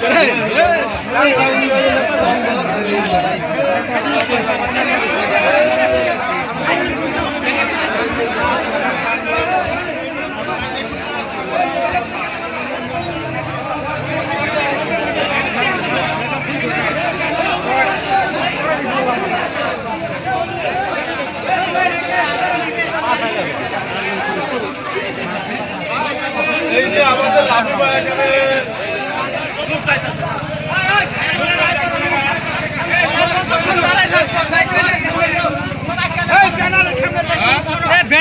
Hey, hey, hey. এই যে আমাদের লাভবা এখানে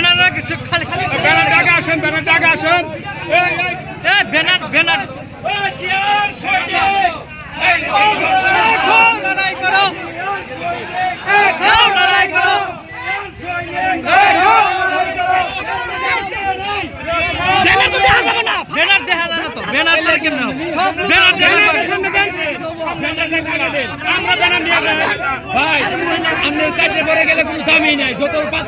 ব্যানার কিছু খালি খালি ব্যানার ডাকা আসেন ব্যানার ডাকা আসেন। এই, এই, ব্যানার ব্যানার। লড়াই করো লড়াই করো ব্যানার দেখা যাবে না ব্যানার দেখা যায় না তো ব্যানার তো কেমন ব্যানার দেখা যাবে ব্যানার শেষ করে দেন। আমরা ব্যানার নিয়ে। ভাই চারটে পরে গেলে কোনো দামই নাই। যত পাঁচ